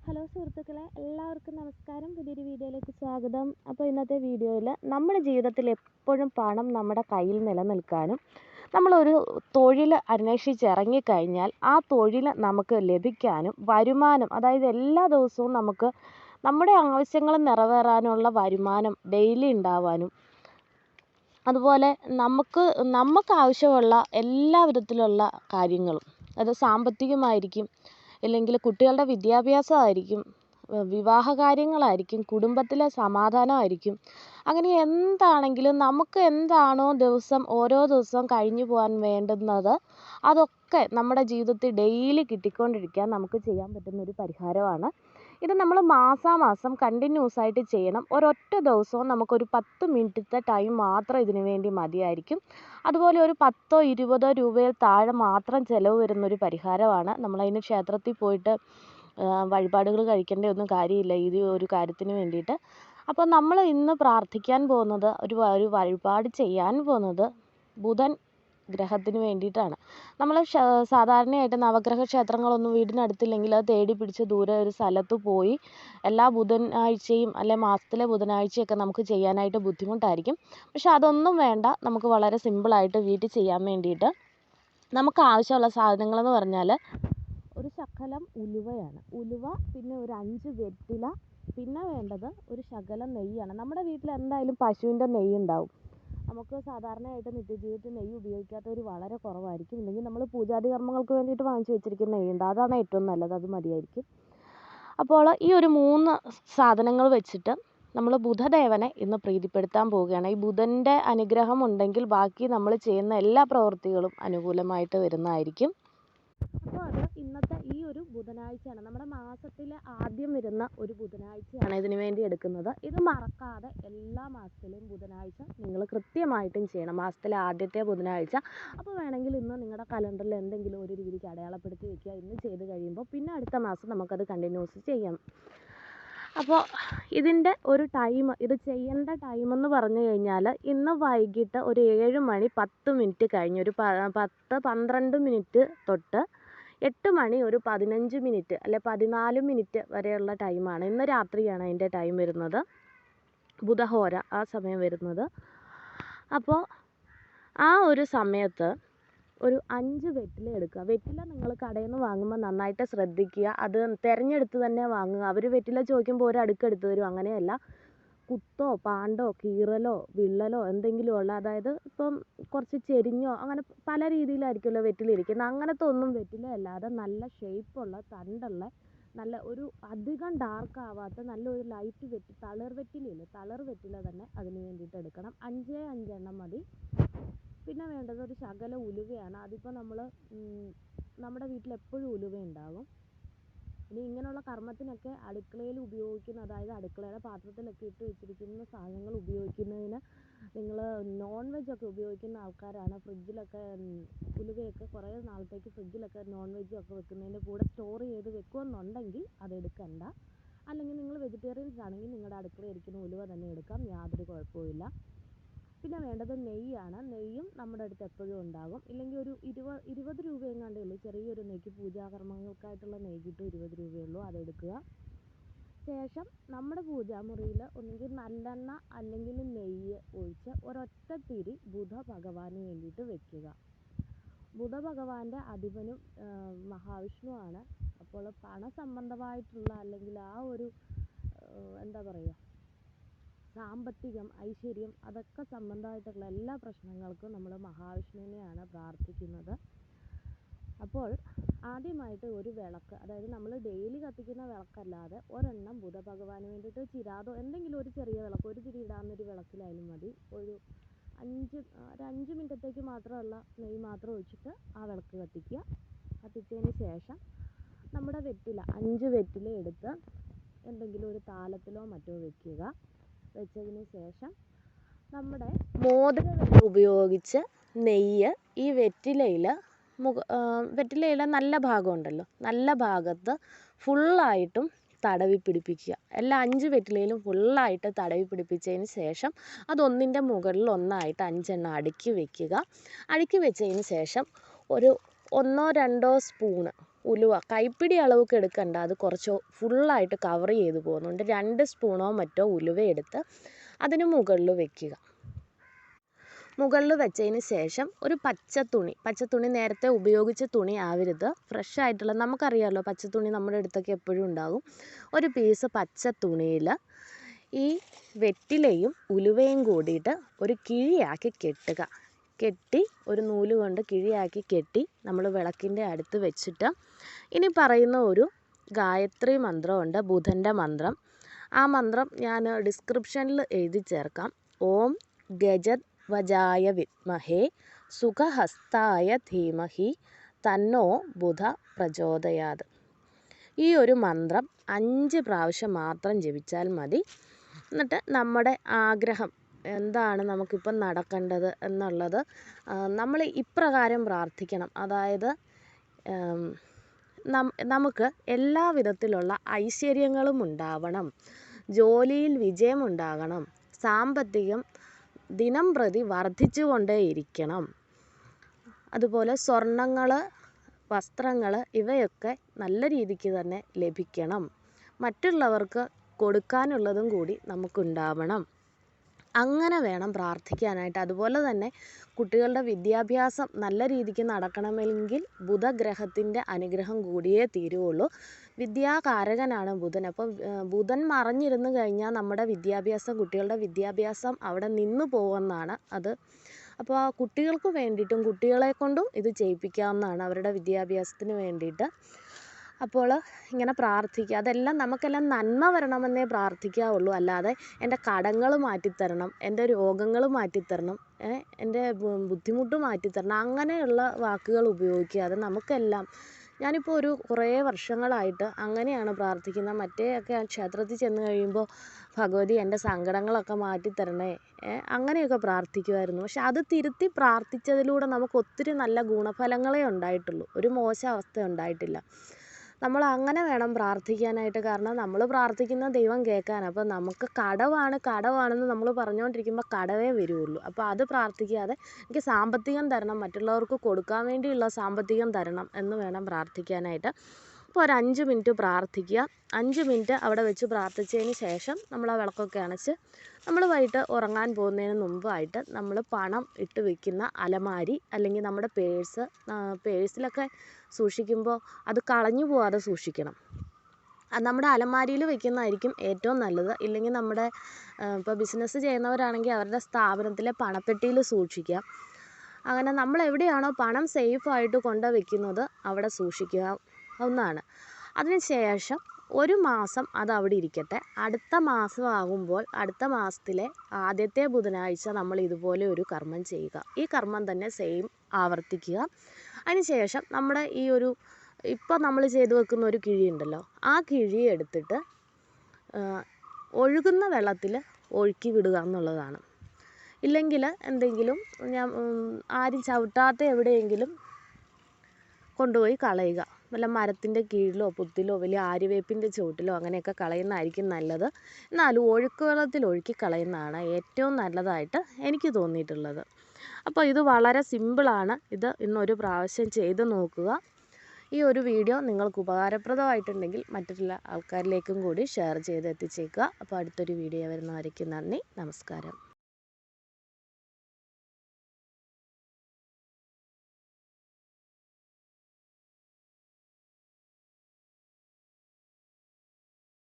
Hello സുഹൃത്തുക്കളെ എല്ലാവർക്കും നമസ്കാരം. പുതിയൊരു വീഡിയോയിലേക്ക് സ്വാഗതം. അപ്പോൾ ഇന്നത്തെ വീഡിയോയിൽ നമ്മുടെ ജീവിതത്തിൽ എപ്പോഴും പണം നമ്മുടെ കയ്യിൽ നിലനിൽക്കാനും നമ്മളൊരു തൊഴിൽ അന്വേഷിച്ചിറങ്ങിക്കഴിഞ്ഞാൽ ആ തൊഴിൽ നമുക്ക് ലഭിക്കാനും വരുമാനം അതായത് എല്ലാ ദിവസവും നമുക്ക് നമ്മുടെ ആവശ്യങ്ങൾ നിറവേറാനുള്ള വരുമാനം ഡെയിലി ഉണ്ടാവാനും അതുപോലെ നമുക്ക് നമുക്ക് ആവശ്യമുള്ള എല്ലാ വിധത്തിലുള്ള കാര്യങ്ങളും അത് സാമ്പത്തികമായിരിക്കും ഇല്ലെങ്കിൽ കുട്ടികളുടെ വിദ്യാഭ്യാസമായിരിക്കും വിവാഹ കാര്യങ്ങളായിരിക്കും കുടുംബത്തിലെ സമാധാനമായിരിക്കും. അങ്ങനെ എന്താണെങ്കിലും നമുക്ക് എന്താണോ ദിവസം ഓരോ ദിവസവും കഴിഞ്ഞു പോകാൻ വേണ്ടുന്നത് അതൊക്കെ നമ്മുടെ ജീവിതത്തിൽ ഡെയിലി കിട്ടിക്കൊണ്ടിരിക്കാൻ നമുക്ക് ചെയ്യാൻ പറ്റുന്ന ഒരു പരിഹാരമാണ് ഇത് നമ്മൾ മാസാമാസം കണ്ടിന്യൂസ് ആയിട്ട് ചെയ്യണം. ഒരൊറ്റ ദിവസവും നമുക്കൊരു പത്ത് മിനിറ്റത്തെ ടൈം മാത്രം ഇതിന് വേണ്ടി മതിയായിരിക്കും. അതുപോലെ ഒരു പത്തോ ഇരുപതോ രൂപയിൽ താഴെ മാത്രം ചിലവ് വരുന്ന ഒരു പരിഹാരമാണ്. നമ്മളതിന് ക്ഷേത്രത്തിൽ പോയിട്ട് വഴിപാടുകൾ കഴിക്കേണ്ട ഒന്നും കാര്യമില്ല. ഈ ഒരു കാര്യത്തിന് വേണ്ടിയിട്ട്. അപ്പോൾ നമ്മൾ ഇന്ന് പ്രാർത്ഥിക്കാൻ പോകുന്നത് ഒരു ഒരു വഴിപാട് ചെയ്യാൻ പോകുന്നത് ബുധൻ ഗ്രഹത്തിന് വേണ്ടിയിട്ടാണ്. നമ്മൾ സാധാരണയായിട്ട് നവഗ്രഹ ക്ഷേത്രങ്ങളൊന്നും വീടിനടുത്തില്ലെങ്കിൽ അത് തേടി പിടിച്ച് ദൂരെ ഒരു സ്ഥലത്ത് പോയി എല്ലാ ബുധനാഴ്ചയും അല്ലെ മാസത്തിലെ ബുധനാഴ്ചയൊക്കെ നമുക്ക് ചെയ്യാനായിട്ട് ബുദ്ധിമുട്ടായിരിക്കും. പക്ഷെ അതൊന്നും വേണ്ട. നമുക്ക് വളരെ സിമ്പിളായിട്ട് വീട്ടിൽ ചെയ്യാൻ വേണ്ടിയിട്ട് നമുക്ക് ആവശ്യമുള്ള സാധനങ്ങളെന്ന് പറഞ്ഞാൽ ഒരു ശകലം ഉലുവയാണ്. ഉലുവ പിന്നെ ഒരു അഞ്ച് വെറ്റില പിന്നെ വേണ്ടത് ഒരു ശകലം നെയ്യാണ്. നമ്മുടെ വീട്ടിൽ എന്തായാലും പശുവിന്റെ നെയ്യ് ഉണ്ടാവും നമുക്ക് സാധാരണയായിട്ട് നിത്യജീവിതത്തിൽ നെയ്യ് ഉപയോഗിക്കാത്തവർ വളരെ കുറവായിരിക്കും. ഇല്ലെങ്കിൽ നമ്മൾ പൂജാതി കർമ്മങ്ങൾക്ക് വേണ്ടിയിട്ട് വാങ്ങിച്ച് വെച്ചിരിക്കുന്ന നെയ്യുണ്ട്. അതാണ് ഏറ്റവും നല്ലത്. അത് മതിയായിരിക്കും. അപ്പോൾ ഈ ഒരു മൂന്ന് സാധനങ്ങൾ വെച്ചിട്ട് നമ്മൾ ബുധദേവനെ ഇന്ന് പ്രീതിപ്പെടുത്താൻ പോവുകയാണ്. ഈ ബുധന്റെ അനുഗ്രഹം ഉണ്ടെങ്കിൽ ബാക്കി നമ്മൾ ചെയ്യുന്ന എല്ലാ പ്രവൃത്തികളും അനുകൂലമായിട്ട് വരുന്നതായിരിക്കും. അപ്പോൾ അത് ഇന്നത്തെ ഈ ബുധനാഴ്ചയാണ് നമ്മുടെ മാസത്തിലെ ആദ്യം വരുന്ന ഒരു ബുധനാഴ്ചയാണ് ഇതിന് വേണ്ടി എടുക്കുന്നത്. ഇത് മറക്കാതെ എല്ലാ മാസത്തിലെയും ബുധനാഴ്ച നിങ്ങൾ കൃത്യമായിട്ടും ചെയ്യണം. മാസത്തിലെ ആദ്യത്തെ ബുധനാഴ്ച. അപ്പോൾ വേണമെങ്കിൽ ഇന്ന് നിങ്ങളുടെ കലണ്ടറിൽ എന്തെങ്കിലും ഒരു രീതിക്ക് അടയാളപ്പെടുത്തി വെക്കുക. ഇന്ന് ചെയ്ത് കഴിയുമ്പോൾ പിന്നെ അടുത്ത മാസം നമുക്കത് കണ്ടിന്യൂസ് ചെയ്യാം. അപ്പോൾ ഇതിന്റെ ഒരു ടൈം ഇത് ചെയ്യേണ്ട ടൈം എന്ന് പറഞ്ഞു കഴിഞ്ഞാൽ ഇന്ന് വൈകിട്ട് ഒരു ഏഴ് മണി പത്ത് മിനിറ്റ് കഴിഞ്ഞ് ഒരു പത്ത് പന്ത്രണ്ട് മിനിറ്റ് തൊട്ട് എട്ട് മണി ഒരു പതിനഞ്ച് മിനിറ്റ് അല്ലെ പതിനാല് മിനിറ്റ് വരെയുള്ള ടൈമാണ് ഇന്ന് രാത്രിയാണ് അതിന്റെ ടൈം വരുന്നത്. ബുധഹോര ആ സമയം വരുന്നത്. അപ്പോൾ ആ ഒരു സമയത്ത് ഒരു അഞ്ച് വെറ്റില എടുക്കുക. വെറ്റില നിങ്ങൾ കടയിൽ നിന്ന് വാങ്ങുമ്പോൾ നന്നായിട്ട് ശ്രദ്ധിക്കുക. അത് തിരഞ്ഞെടുത്ത് തന്നെ വാങ്ങുക. അവർ വെറ്റില ചോദിക്കുമ്പോൾ ഒരു അടുക്കെടുത്ത് തരും അങ്ങനെയല്ല. കുത്തോ പാണ്ടോ കീറലോ വിള്ളലോ എന്തെങ്കിലും ഉള്ള അതായത് ഇപ്പം കുറച്ച് ചെരിഞ്ഞോ അങ്ങനെ പല രീതിയിലായിരിക്കുമല്ലോ വെറ്റില ഇരിക്കുന്നത് അങ്ങനത്തെ ഒന്നും വെറ്റില അല്ലാതെ നല്ല ഷേപ്പുള്ള തണ്ടുള്ള നല്ല ഒരു അധികം ഡാർക്ക് ആവാത്ത നല്ല ഒരു ലൈറ്റ് വെറ്റി തളിർ വെറ്റിലയില്ലേ തളിർ വെറ്റില തന്നെ അതിന് വേണ്ടിയിട്ട് എടുക്കണം. അഞ്ചേ അഞ്ചെണ്ണം മതി. പിന്നെ വേണ്ടത് ഒരു ശകല ഉലുവയാണ്. അതിപ്പോൾ നമ്മൾ നമ്മുടെ വീട്ടിൽ എപ്പോഴും ഉലുവ ഉണ്ടാകും ഇനി ഇങ്ങനെയുള്ള കർമ്മത്തിനൊക്കെ അടുക്കളയിൽ ഉപയോഗിക്കുന്ന അതായത് അടുക്കളയുടെ പാത്രത്തിലൊക്കെ ഇട്ട് വെച്ചിരിക്കുന്ന സാധനങ്ങൾ ഉപയോഗിക്കുന്നതിന് നിങ്ങൾ നോൺ വെജ് ഒക്കെ ഉപയോഗിക്കുന്ന ആൾക്കാരാണ്. ഫ്രിഡ്ജിലൊക്കെ ഉലുവയൊക്കെ കുറേ നാളത്തേക്ക് ഫ്രിഡ്ജിലൊക്കെ നോൺ വെജ് ഒക്കെ വെക്കുന്നതിന്റെ കൂടെ സ്റ്റോർ ചെയ്ത് വെക്കുമെന്നുണ്ടെങ്കിൽ അതെടുക്കണ്ട അല്ലെങ്കിൽ നിങ്ങൾ വെജിറ്റേറിയൻസ് ആണെങ്കിൽ നിങ്ങളുടെ അടുക്കളയിൽ ഇരിക്കുന്ന ഉലുവ തന്നെ എടുക്കാം. യാതൊരു കുഴപ്പവുമില്ല. പിന്നെ വേണ്ടത് നെയ്യാണ്. നെയ്യും നമ്മുടെ അടുത്ത് എപ്പോഴും ഉണ്ടാകും ഇല്ലെങ്കിൽ ഒരു ഇരുപത് ഇരുപത് രൂപ എങ്ങാണ്ടേ ഉള്ളൂ. ചെറിയൊരു നെയ്ക്ക് പൂജാകർമ്മങ്ങൾക്കായിട്ടുള്ള നെയ്യ് കിട്ടും ഇരുപത് രൂപയേ ഉള്ളൂ അതെടുക്കുക ശേഷം നമ്മുടെ പൂജാമുറിയിൽ ഒന്നുകിൽ നല്ലെണ്ണ അല്ലെങ്കിൽ നെയ്യ് ഒഴിച്ച് ഒരൊറ്റ തിരി ബുധ ഭഗവാന് വേണ്ടിയിട്ട് വെക്കുക. ബുധ ഭഗവാന്റെ അധിപനും മഹാവിഷ്ണുവാണ്. അപ്പോൾ പണസംബന്ധമായിട്ടുള്ള അല്ലെങ്കിൽ ആ ഒരു എന്താ പറയുക സാമ്പത്തികം ഐശ്വര്യം അതൊക്കെ സംബന്ധമായിട്ടുള്ള എല്ലാ പ്രശ്നങ്ങൾക്കും നമ്മൾ മഹാവിഷ്ണുവിനെയാണ് പ്രാർത്ഥിക്കുന്നത്. അപ്പോൾ ആദ്യമായിട്ട് ഒരു വിളക്ക് അതായത് നമ്മൾ ഡെയിലി കത്തിക്കുന്ന വിളക്കല്ലാതെ ഒരെണ്ണം ബുധഭഗവാന് വേണ്ടിയിട്ട് ചിരാതോ എന്തെങ്കിലും ഒരു ചെറിയ വിളക്ക് ഒരു തിരി ഇടാവുന്നൊരു വിളക്കിലായാലും മതി. ഒരു അഞ്ച് ഒരു അഞ്ച് മിനിറ്റത്തേക്ക് മാത്രമുള്ള നെയ്യ് മാത്രം ഒഴിച്ചിട്ട് ആ വിളക്ക് കത്തിക്കുക. കത്തിച്ചതിന് ശേഷം നമ്മുടെ വെറ്റില അഞ്ച് വെറ്റില എടുത്ത് എന്തെങ്കിലും ഒരു താലത്തിലോ മറ്റോ വെക്കുക. വെച്ചതിന് ശേഷം നമ്മുടെ മോതിരം ഉപയോഗിച്ച് നെയ്യ് ഈ വെറ്റിലയിൽ മുഖ വെറ്റിലയുടെ നല്ല ഭാഗമുണ്ടല്ലോ. നല്ല ഭാഗത്ത് ഫുള്ളായിട്ടും തടവി പിടിപ്പിക്കുക. എല്ലാ അഞ്ച് വെറ്റിലയിലും ഫുള്ളായിട്ട് തടവി പിടിപ്പിച്ചതിന് ശേഷം അതൊന്നിന്റെ മുകളിൽ ഒന്നായിട്ട് അഞ്ചെണ്ണം അടുക്കി വെക്കുക. അടുക്കി വെച്ചതിന് ശേഷം ഒരു ഒന്നോ രണ്ടോ സ്പൂണ് ഉലുവ കൈപ്പിടി അളവൊക്കെ എടുക്കണ്ട. അത് കുറച്ച് ഫുള്ളായിട്ട് കവർ ചെയ്ത് പോകുന്നുണ്ട്. രണ്ട് സ്പൂണോ മറ്റോ ഉലുവ എടുത്ത് അതിന് മുകളിൽ വയ്ക്കുക മുകളിൽ വെച്ചതിന് ശേഷം ഒരു പച്ച തുണി. പച്ച തുണി നേരത്തെ ഉപയോഗിച്ച തുണി ആവരുത്. ഫ്രഷ് ആയിട്ടുള്ള നമുക്കറിയാമല്ലോ പച്ച തുണി നമ്മുടെ അടുത്തൊക്കെ എപ്പോഴും ഉണ്ടാകും. ഒരു പീസ് പച്ച തുണിയിൽ ഈ വെറ്റിലയും ഉലുവയും കൂടിയിട്ട് ഒരു കിഴിയാക്കി കെട്ടുക. കെട്ടി ഒരു നൂൽ കൊണ്ട് കിഴിയാക്കി കെട്ടി നമ്മൾ വിളക്കിന്റെ അടുത്ത് വെച്ചിട്ട് ഇനി പറയുന്ന ഒരു ഗായത്രി മന്ത്രമുണ്ട് ബുധന്റെ മന്ത്രം. ആ മന്ത്രം ഞാൻ ഡിസ്ക്രിപ്ഷനിൽ എഴുതി ചേർക്കാം. ഓം ഗജത് വജായ വിത്മഹേ സുഖഹസ്തായ ധീമഹി തന്നോ ബുധ പ്രചോദയാത്. ഈ ഒരു മന്ത്രം അഞ്ച് പ്രാവശ്യം മാത്രം ജപിച്ചാൽ മതി. എന്നിട്ട് നമ്മുടെ ആഗ്രഹം എന്താണ് നമുക്കിപ്പം നടക്കേണ്ടത് എന്നുള്ളത് നമ്മൾ ഇപ്രകാരം പ്രാർത്ഥിക്കണം. അതായത് നമുക്ക് എല്ലാ വിധത്തിലുള്ള ഐശ്വര്യങ്ങളും ഉണ്ടാവണം. ജോലിയിൽ വിജയമുണ്ടാകണം. സാമ്പത്തികം ദിനം പ്രതി വർദ്ധിച്ചു കൊണ്ടേയിരിക്കണം അതുപോലെ സ്വർണങ്ങൾ വസ്ത്രങ്ങൾ ഇവയൊക്കെ നല്ല രീതിക്ക് തന്നെ ലഭിക്കണം. മറ്റുള്ളവർക്ക് കൊടുക്കാനുള്ളതും കൂടി നമുക്കുണ്ടാവണം. അങ്ങനെ വേണം പ്രാർത്ഥിക്കാനായിട്ട്. അതുപോലെ തന്നെ കുട്ടികളുടെ വിദ്യാഭ്യാസം നല്ല രീതിക്ക് നടക്കണമെങ്കിൽ ബുധഗ്രഹത്തിന്റെ അനുഗ്രഹം കൂടിയേ തീരുകയുള്ളൂ. വിദ്യാകാരകനാണ് ബുധൻ. അപ്പം ബുധൻ മറഞ്ഞിരുന്ന് കഴിഞ്ഞാൽ നമ്മുടെ വിദ്യാഭ്യാസം കുട്ടികളുടെ വിദ്യാഭ്യാസം അവിടെ നിന്ന് പോകുമെന്നാണ് അത്. അപ്പോൾ ആ കുട്ടികൾക്ക് വേണ്ടിയിട്ടും കുട്ടികളെ കൊണ്ടും ഇത് ചെയ്യിപ്പിക്കാവുന്നതാണ് അവരുടെ വിദ്യാഭ്യാസത്തിന് വേണ്ടിയിട്ട്. അപ്പോൾ ഇങ്ങനെ പ്രാർത്ഥിക്കുക. അതെല്ലാം നമുക്കെല്ലാം നന്മ വരണമെന്നേ പ്രാർത്ഥിക്കാവുള്ളൂ. അല്ലാതെ എന്റെ കടങ്ങൾ മാറ്റിത്തരണം എന്റെ രോഗങ്ങൾ മാറ്റിത്തരണം എന്റെ ബുദ്ധിമുട്ട് മാറ്റിത്തരണം അങ്ങനെയുള്ള വാക്കുകൾ ഉപയോഗിക്കാതെ നമുക്കെല്ലാം ഞാനിപ്പോൾ ഒരു കുറേ വർഷങ്ങളായിട്ട് അങ്ങനെയാണ് പ്രാർത്ഥിക്കുന്നത്. മറ്റേ ഒക്കെ ക്ഷേത്രത്തിൽ ചെന്ന് കഴിയുമ്പോൾ ഭഗവതി എന്റെ സങ്കടങ്ങളൊക്കെ മാറ്റിത്തരണേ അങ്ങനെയൊക്കെ പ്രാർത്ഥിക്കുമായിരുന്നു. പക്ഷെ അത് തിരുത്തി പ്രാർത്ഥിച്ചതിലൂടെ നമുക്ക് ഒത്തിരി നല്ല ഗുണഫലങ്ങളേ ഉണ്ടായിട്ടുള്ളൂ. ഒരു മോശം അവസ്ഥ ഉണ്ടായിട്ടില്ല. നമ്മൾ അങ്ങനെ വേണം പ്രാർത്ഥിക്കാനായിട്ട്. കാരണം നമ്മൾ പ്രാർത്ഥിക്കുന്ന ദൈവം കേൾക്കാൻ. അപ്പോൾ നമുക്ക് കടമാണ് കടമാണെന്ന് നമ്മൾ പറഞ്ഞുകൊണ്ടിരിക്കുമ്പോൾ കടവേ വരുള്ളൂ. അപ്പോൾ അത് പ്രാർത്ഥിക്കാതെ എനിക്ക് സാമ്പത്തികം തരണം മറ്റുള്ളവർക്ക് കൊടുക്കാൻ വേണ്ടിയുള്ള സാമ്പത്തികം തരണം എന്ന് വേണം പ്രാർത്ഥിക്കാനായിട്ട്. അപ്പോൾ ഒരു അഞ്ച് മിനിറ്റ് പ്രാർത്ഥിക്കുക. അഞ്ച് മിനിറ്റ് അവിടെ വെച്ച് പ്രാർത്ഥിച്ചതിന് ശേഷം നമ്മൾ ആ വിളക്കൊക്കെ അണച്ച് നമ്മൾ വൈകിട്ട് ഉറങ്ങാൻ പോകുന്നതിന് മുമ്പായിട്ട് നമ്മൾ പണം ഇട്ട് വെക്കുന്ന അലമാരി അല്ലെങ്കിൽ നമ്മുടെ പേഴ്സ് പേഴ്സിലൊക്കെ സൂക്ഷിക്കുമ്പോൾ അത് കളഞ്ഞു പോവാതെ സൂക്ഷിക്കണം. നമ്മുടെ അലമാരിയിൽ വെക്കുന്നതായിരിക്കും ഏറ്റവും നല്ലത്. ഇല്ലെങ്കിൽ നമ്മുടെ ഇപ്പോൾ ബിസിനസ് ചെയ്യുന്നവരാണെങ്കിൽ അവരുടെ സ്ഥാപനത്തിലെ പണപ്പെട്ടിയിൽ സൂക്ഷിക്കുക. അങ്ങനെ നമ്മൾ എവിടെയാണോ പണം സേഫായിട്ട് കൊണ്ട് വെക്കുന്നത് അവിടെ സൂക്ഷിക്കുക. ഒന്നാണ്. അതിന് ശേഷം ഒരു മാസം അത് അവിടെ ഇരിക്കട്ടെ. അടുത്ത മാസം ആകുമ്പോൾ അടുത്ത മാസത്തിലെ ആദ്യത്തെ ബുധനാഴ്ച നമ്മൾ ഇതുപോലെ ഒരു കർമ്മം ചെയ്യുക. ഈ കർമ്മം തന്നെ സെയിം ആവർത്തിക്കുക. അതിന് ശേഷം നമ്മുടെ ഈ ഒരു ഇപ്പോൾ നമ്മൾ ചെയ്തു വെക്കുന്ന ഒരു കിഴി ഉണ്ടല്ലോ ആ കിഴി എടുത്തിട്ട് ഒഴുകുന്ന വെള്ളത്തിൽ ഒഴുക്കി വിടുക എന്നുള്ളതാണ്. ഇല്ലെങ്കിൽ എന്തെങ്കിലും ഞാൻ ആരും ചവിട്ടാത്ത എവിടെയെങ്കിലും കൊണ്ടുപോയി കളയുക. വല്ല മരത്തിന്റെ കീഴിലോ പുത്തിലോ വലിയ ആര്യവേപ്പിന്റെ ചുവട്ടിലോ അങ്ങനെയൊക്കെ കളയുന്നതായിരിക്കും നല്ലത്. എന്നാലും ഒഴുക്ക് വെള്ളത്തിൽ ഒഴുക്കി കളയുന്നതാണ് ഏറ്റവും നല്ലതായിട്ട് എനിക്ക് തോന്നിയിട്ടുള്ളത്. അപ്പോൾ ഇത് വളരെ സിമ്പിളാണ്. ഇത് ഇന്നൊരു പ്രാവശ്യം ചെയ്ത് നോക്കുക. ഈ ഒരു വീഡിയോ നിങ്ങൾക്ക് ഉപകാരപ്രദമായിട്ടുണ്ടെങ്കിൽ മറ്റുള്ള ആൾക്കാരിലേക്കും കൂടി ഷെയർ ചെയ്ത് എത്തിച്ചേക്കുക. അപ്പോൾ അടുത്തൊരു വീഡിയോ വരുന്നവരേക്കും നന്ദി. നമസ്കാരം.